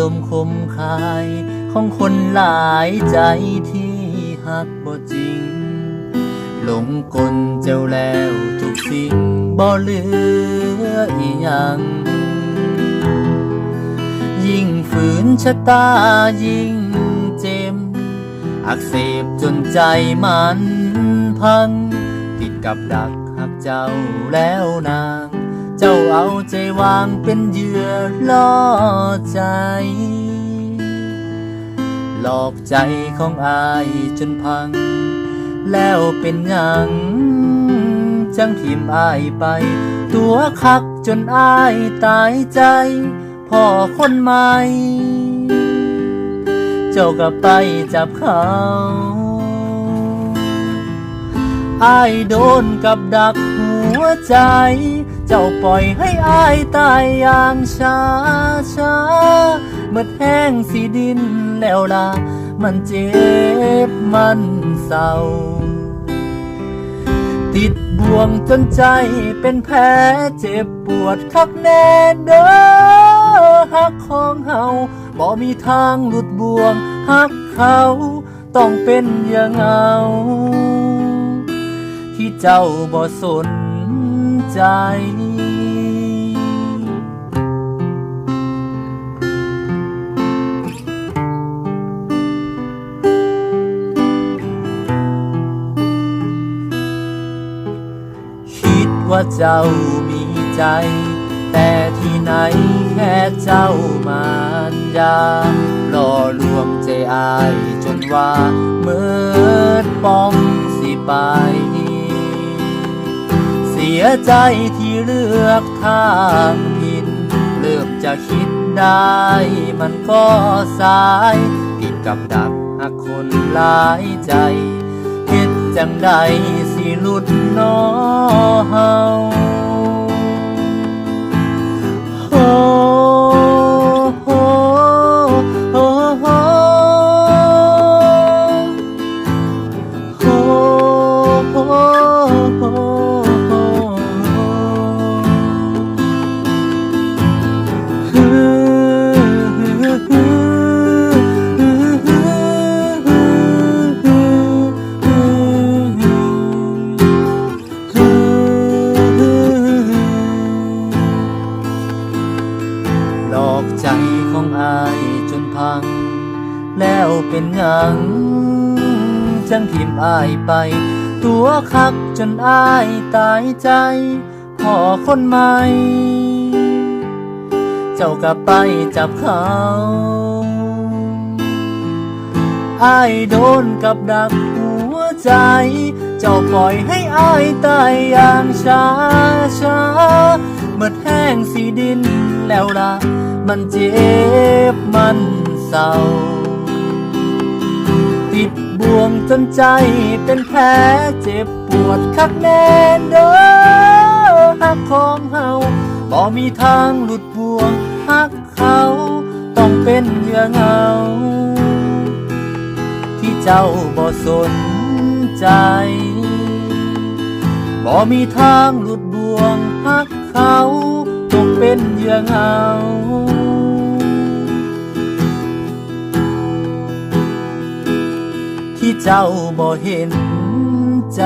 ลมคมคาย ของคนหลายใจที่หักบ่จริง หลงกลเจ้าแล้วทุกสิ่งบ่เหลืออีหยังยิ่งฝืนชะตายิ่งเจ็มอักเสบจนใจมันพัง ติดกับดักหักเจ้าแล้วนาง เจ้าเอาใจวางเป็นเหยื่อล่อใจ หลอกใจของอายจนพัง แล้วเป็นหยังจังทิมอายไป ตัวคักจนอายตายใจพ่อคนใหม่ เจ้าก็ไปจับเขาอายโดนกับดักหัวใจ เจ้าปล่อยให้อายตายอย่างช้าช้าเมื่อแห้งสีดินแล้วล่ะมันเจ็บมันเศร้า ติดบ่วงจนใจเป็นแผลเจ็บปวดคักแน่เด้อหักของเฮาบ่มีทางหลุดบ่วงหักเขาต้องเป็นอย่างเงาที่เจ้าบ่สน ใจ คิดว่าเจ้ามีใจ แต่ที่ไหนแค่เจ้ามารยาหล่อลวงใจอายจนว่าเมื่อปองสิไป ยใจที่เลือกทางผิดเริ่มจะคิดได้มันก็สายติดกับดักหักคนหลายใจเห็ดจังใดสิลุดนอ ของอายจนพัง แล้วเป็นหยัง จังทิมอายไป ตัวคักจนอายตายใจพ่อคนใหม่ เจ้าก็ไปจับเขาอายโดนกับดักหัวใจ เจ้าปล่อยให้อายตายอย่างช้าช้า เมื่อแห้งสีดินแล้วล่ะมันเจ็บมันเศร้า ติดบ่วงจนใจเป็นแผลเจ็บปวดคักแน่นเด้อหักของเฮาบ่มีทางหลุดบ่วงหักเขาต้องเป็นเหยื่อเงา ที่เจ้าบ่สนใจบ่มีทางหลุดบ่วงหัก เขาตกเป็นเหยื่อเหงา ที่เจ้าบ่เห็นใจ